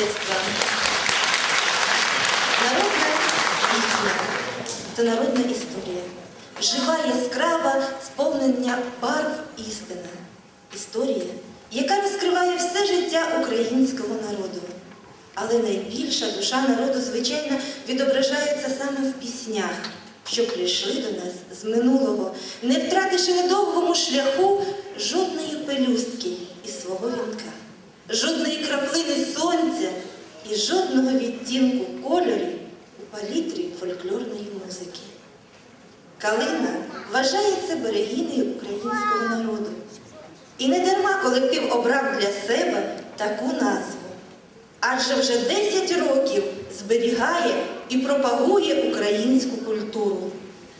мистецтва. Народна пісня це народна історія. Жива, яскрава, сповнення барв істина. Історія, яка розкриває все життя українського народу. Але найбільша душа народу, звичайно, відображається саме в піснях, що прийшли до нас з минулого, не втративши на довгому шляху жодної пелюстки із свого вінка, жодної краплини сонця і жодного відтінку кольорів у палітрі фольклорної музики. Калина вважається берегинею українського народу. І не дарма колектив обрав для себе таку назву. Адже вже 10 років зберігає і пропагує українську культуру.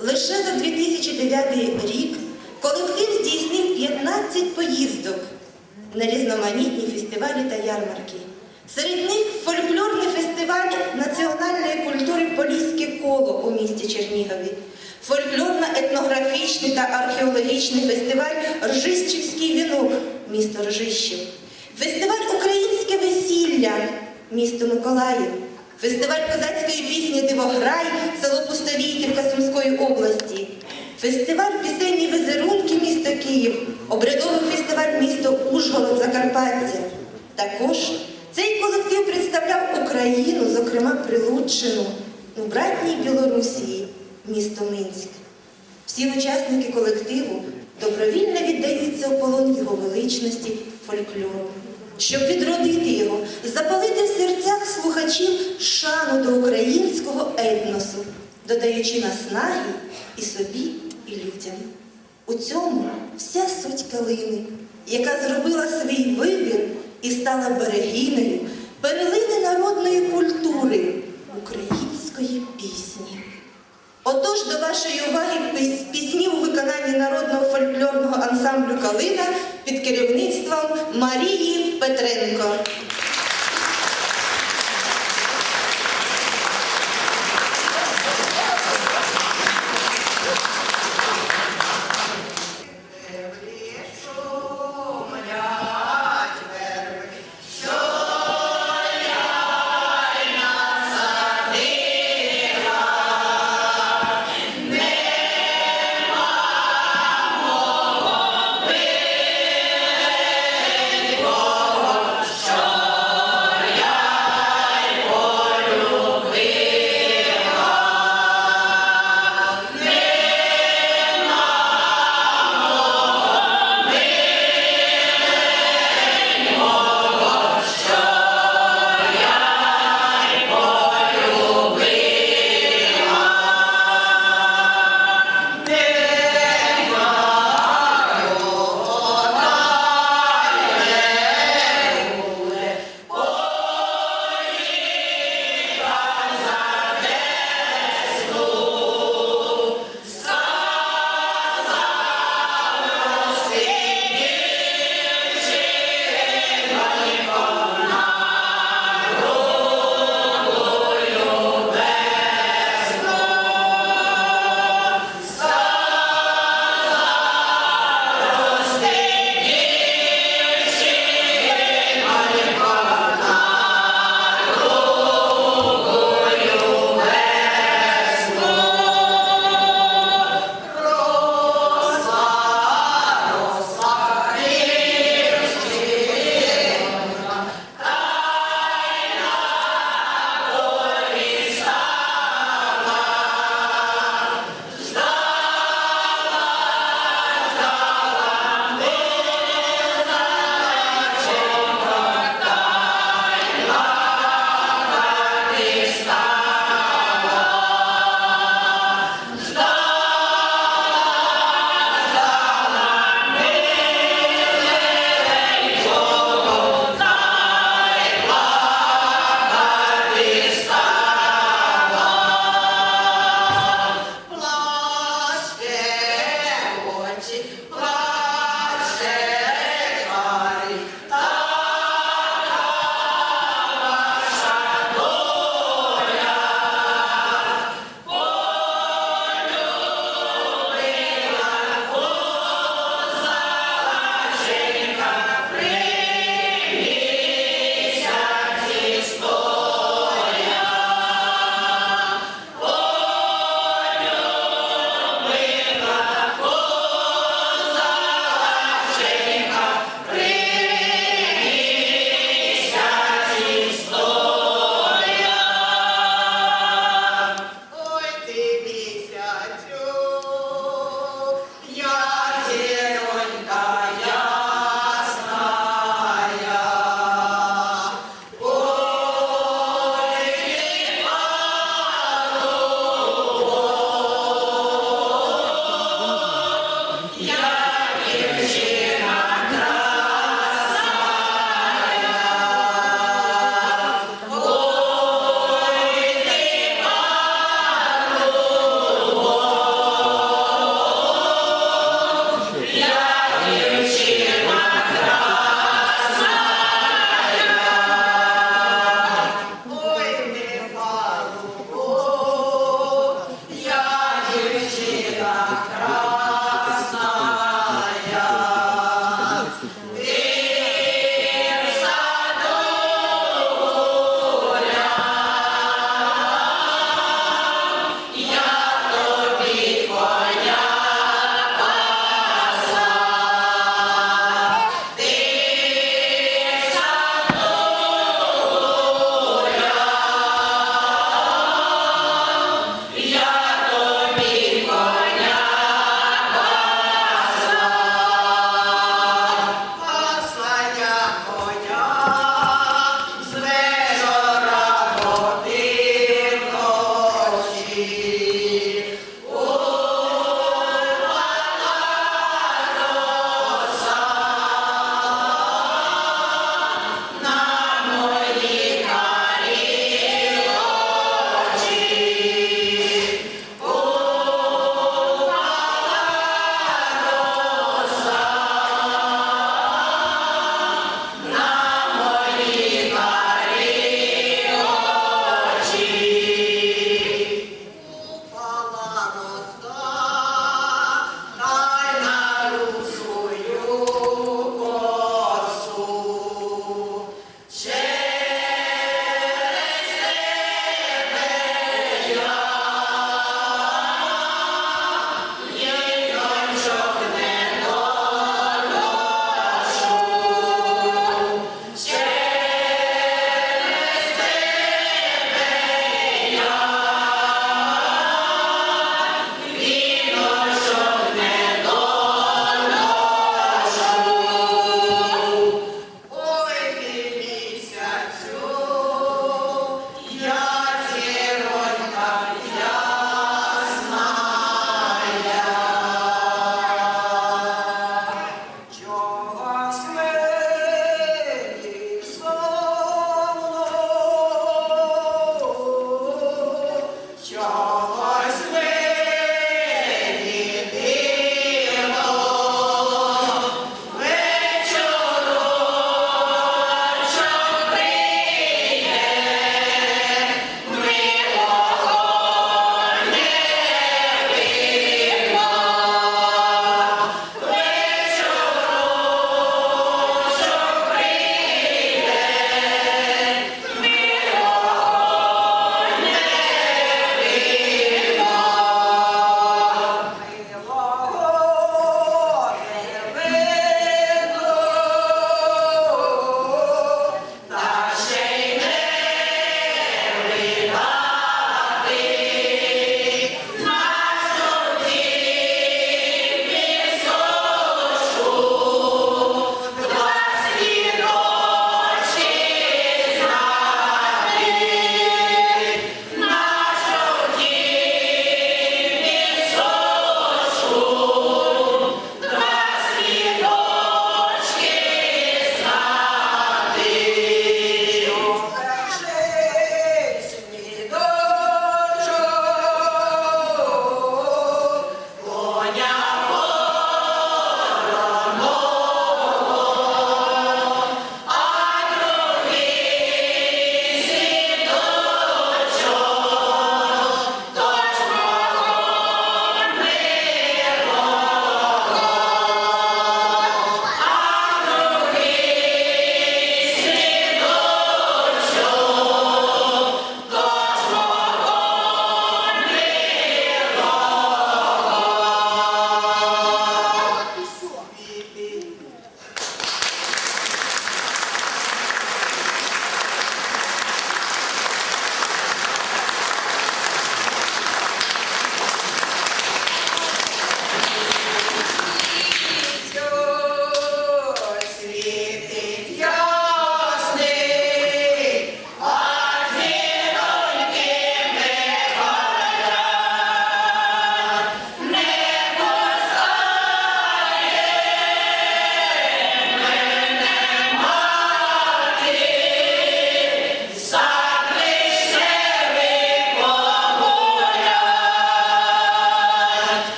Лише за 2009 рік колектив здійснив 15 поїздок на різноманітні фестивалі та ярмарки. Серед них фольклорний фестиваль національної культури Поліське коло у місті Чернігові, фольклорно-етнографічний та археологічний фестиваль Ржищівський вінок, місто Ржищів, фестиваль Українське весілля, місто Миколаїв, фестиваль козацької пісні Дивограй, село Пустовійтівка Сумської області, фестиваль пісенні візерунки місто Київ, обрядовий фестиваль місто Ужгород Закарпаття. Також цей колектив представляв Україну, зокрема Прилуччину, у братній Білорусії, місто Минськ. Всі учасники колективу добровільно віддаються у полон його величності фольклору, щоб відродити його, запалити в серцях слухачів шану до українського етносу, додаючи наснаги і собі, і людям. У цьому вся суть калини, яка зробила свій вибір і стала берегинею перлини народної культури української пісні. Отож, до вашої уваги піс- пісні у виконанні народного фольклорного ансамблю Калина під керівництвом Марії Петренко.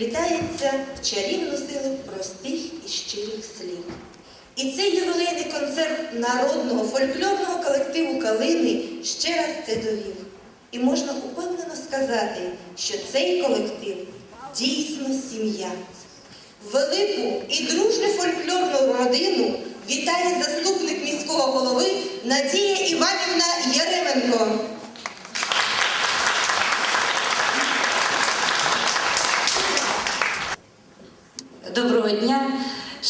вплітається в чарівну силу простих і щирих слів. І цей ювелейний концерт народного фольклорного колективу Калини ще раз це довів. І можна упевнено сказати, що цей колектив дійсно сім'я. Велику і дружню фольклорну родину вітає заступник міського голови Надія Іванівна Яременко.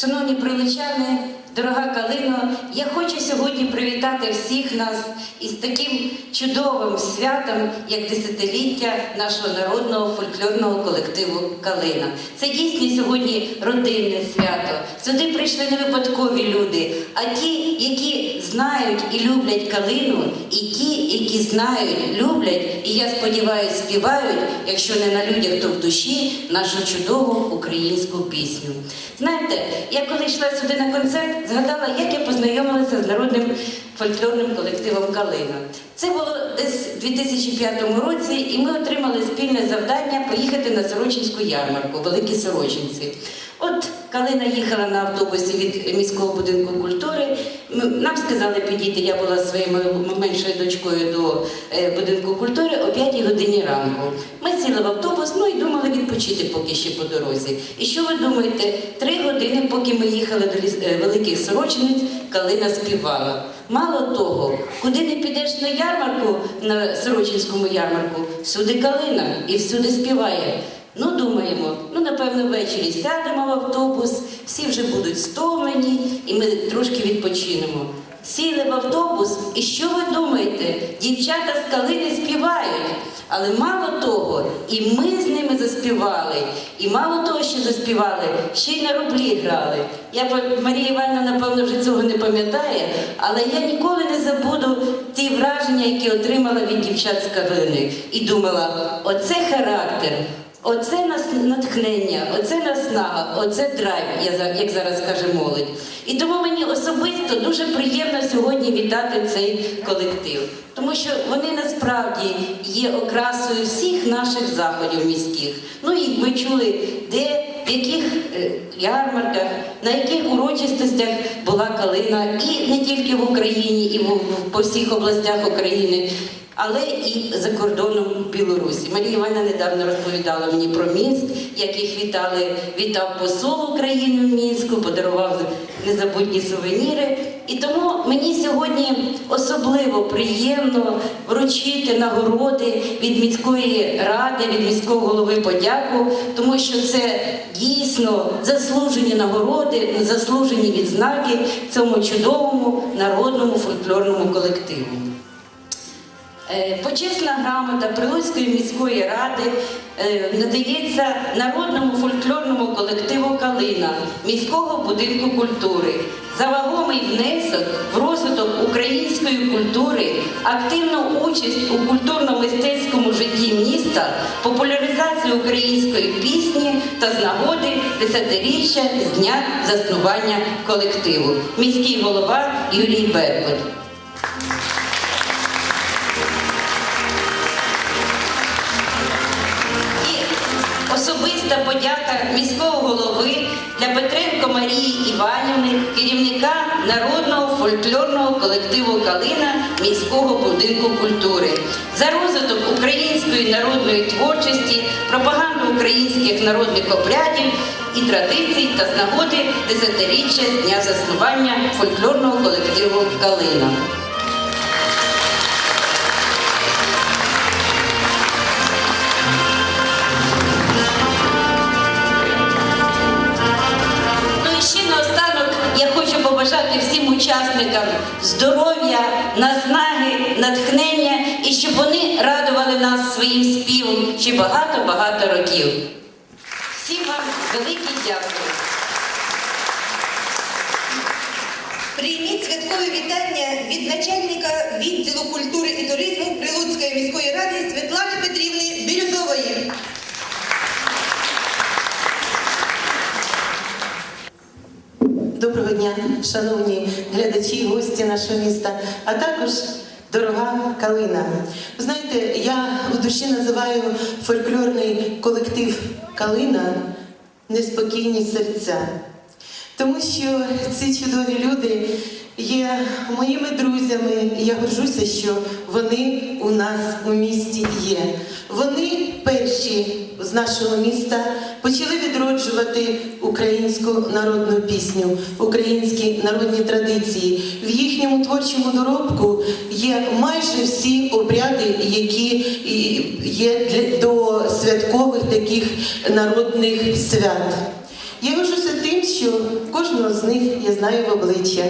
Шановні прилучани, Дорога Калино, я хочу сьогодні привітати всіх нас із таким чудовим святом, як десятиліття нашого народного фольклорного колективу Калина. Це дійсно сьогодні родинне свято. Сюди прийшли не випадкові люди, а ті, які знають і люблять калину, і ті, які знають, люблять, і я сподіваюся, співають, якщо не на людях, то в душі нашу чудову українську пісню. Знаєте, я коли йшла сюди на концерт, згадала, як я познайомилася з народним фольклорним колективом Калина. Це було десь у 2005 році, і ми отримали спільне завдання поїхати на Сорочинську ярмарку, Великі Сорочинці. От Калина їхала на автобусі від міського будинку культури. Нам сказали підійти, я була зі своєю меншою дочкою до е, будинку культури о 5 годині ранку. Ми сіли в автобус, ну і думали відпочити поки ще по дорозі. І що ви думаєте? Години, поки ми їхали до е, великих сорочниць, Калина співала. Мало того, куди не підеш на ярмарку, на Сорочинському ярмарку, всюди калина і всюди співає. Ну, думаємо, ну напевно, ввечері сядемо в автобус, всі вже будуть стомлені, і ми трошки відпочинемо. Сіли в автобус, і що ви думаєте? Дівчата з калини співають. Але мало того, і ми з ними заспівали, і мало того, що заспівали, ще й на рублі грали. Я Марія Івановна, напевно, вже цього не пам'ятає, але я ніколи не забуду ті враження, які отримала від дівчат з калини. І думала, оце характер. Оце нас натхнення, оце наснага, оце драйв, як зараз каже молодь. І тому мені особисто дуже приємно сьогодні вітати цей колектив, тому що вони насправді є окрасою всіх наших заходів міських. Ну і ми чули, де в яких е, ярмарках, на яких урочистостях була калина, і не тільки в Україні, і по всіх областях України але і за кордоном Білорусі. Марія Івановна недавно розповідала мені про Мінськ, як їх вітали, вітав посол України в Мінську, подарував незабутні сувеніри. І тому мені сьогодні особливо приємно вручити нагороди від міської ради, від міського голови подяку, тому що це дійсно заслужені нагороди, заслужені відзнаки цьому чудовому народному фольклорному колективу. Е, Почесна грамота Прилуцької міської ради е, надається народному фольклорному колективу Калина міського будинку культури за вагомий внесок в розвиток української культури, активну участь у культурно-мистецькому житті міста, популяризацію української пісні та з нагоди десятиріччя з дня заснування колективу. Міський голова Юрій Беркут. Особиста подяка міського голови для Петренко Марії Іванівни, керівника народного фольклорного колективу Калина міського будинку культури за розвиток української народної творчості, пропаганду українських народних обрядів і традицій та з нагоди десятиріччя з дня заснування фольклорного колективу Калина. Учасникам здоров'я, наснаги, натхнення і щоб вони радували нас своїм співом ще багато-багато років. Всім вам велике дякую. Прийміть святкове вітання від начальника відділу культури і туризму Прилуцької міської ради Світлани Петрівни Бірюзової. Доброго дня, шановні гості нашого міста, а також дорога Калина. Знаєте, я в душі називаю фольклорний колектив Калина неспокійні серця. Тому що ці чудові люди є моїми друзями. і Я горжуся, що вони у нас у місті є. Вони перші з нашого міста почали відроджувати українську народну пісню, українські народні традиції. В їхньому творчому доробку є майже всі обряди, які є до святкових таких народних свят. Я горжуся тим, що кожного з них я знаю в обличчя.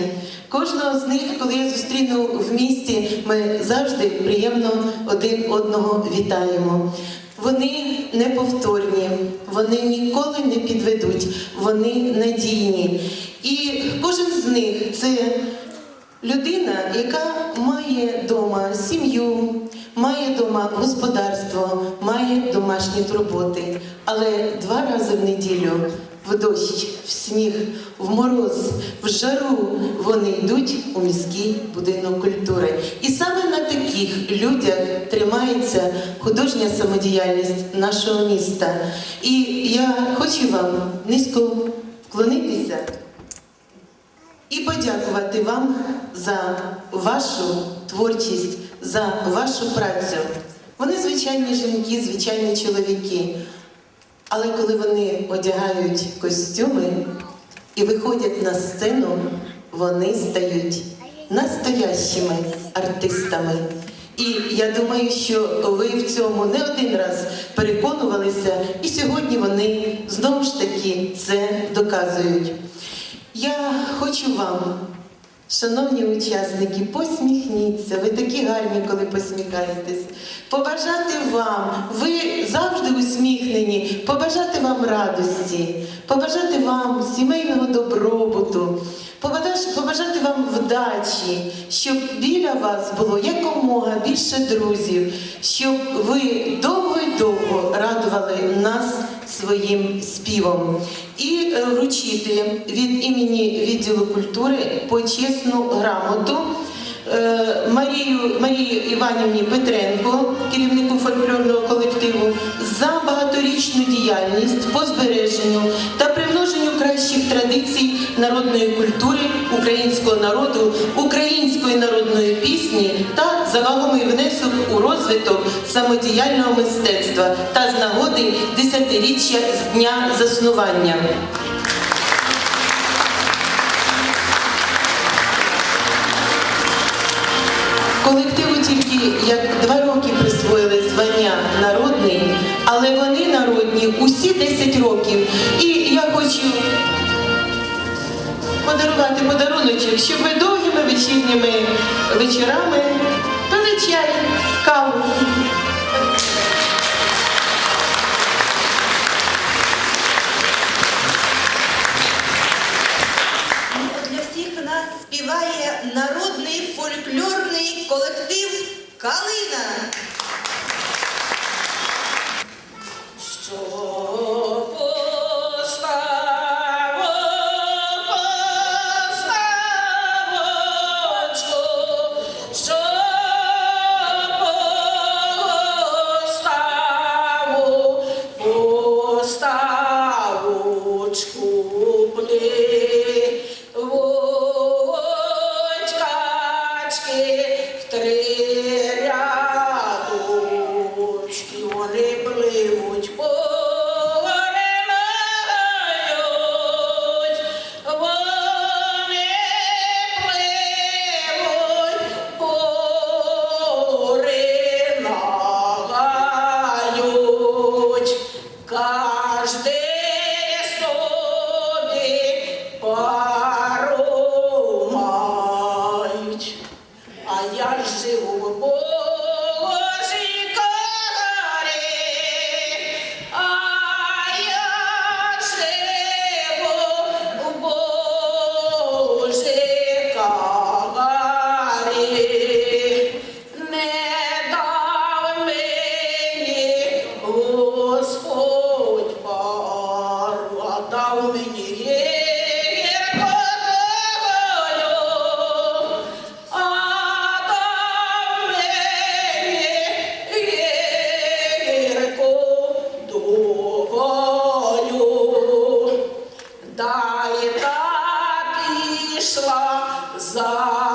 Кожного з них, коли я зустріну в місті, ми завжди приємно один одного вітаємо. Вони неповторні, вони ніколи не підведуть, вони надійні. І кожен з них це людина, яка має вдома сім'ю, має вдома господарство, має домашні турботи. Але два рази в неділю в дощ, в сніг, в мороз, в жару вони йдуть у міський будинок культури. І саме на таких людях тримається художня самодіяльність нашого міста. І я хочу вам низько вклонитися і подякувати вам за вашу творчість, за вашу працю. Вони звичайні жінки, звичайні чоловіки. Але коли вони одягають костюми і виходять на сцену, вони стають настоящими артистами. І я думаю, що ви в цьому не один раз переконувалися, і сьогодні вони знову ж таки це доказують. Я хочу вам, шановні учасники, посміхніться. Ви такі гарні, коли посміхаєтесь. Побажати вам, ви завжди усміхнені, побажати вам радості, побажати вам сімейного добробуту, побажати, вам вдачі, щоб біля вас було якомога більше друзів, щоб ви довго й довго радували нас своїм співом. І е, вручити від імені відділу культури почесну грамоту е, Марію, Марії Іванівні Петренко, керівнику фольклорного колективу, за багаторічну діяльність по збереженню та кращих традицій народної культури українського народу, української народної пісні та завагомий внесок у розвиток самодіяльного мистецтва та з нагоди десятиріччя з дня заснування. Колективу тільки як два роки присвоїли звання народний, але вони народні усі 10 років. І я хочу подарувати подаруночок, щоб ви довгими вечірніми вечорами пили чай, каву. Для всіх нас співає народний фольклорний колектив Калина.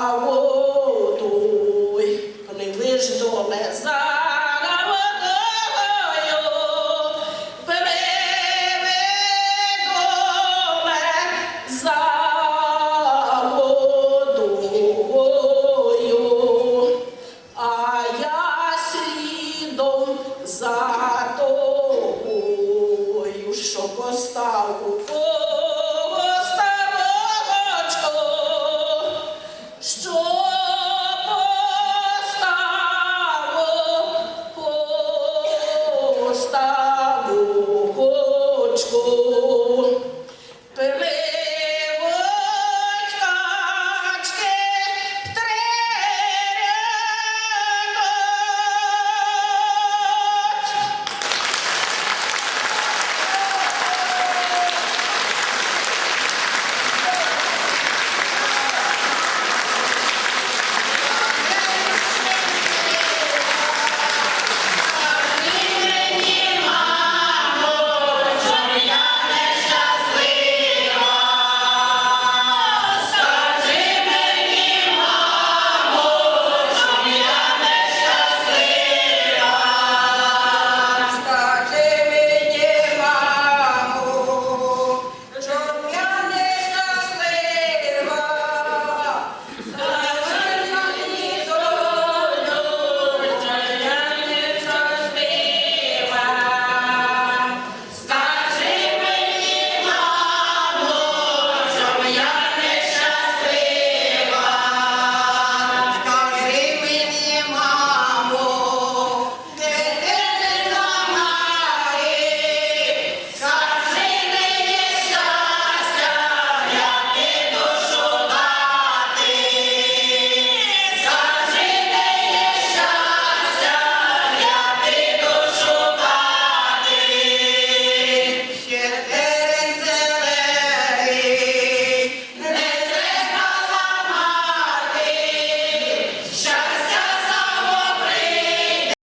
За водою, пливи ж доле за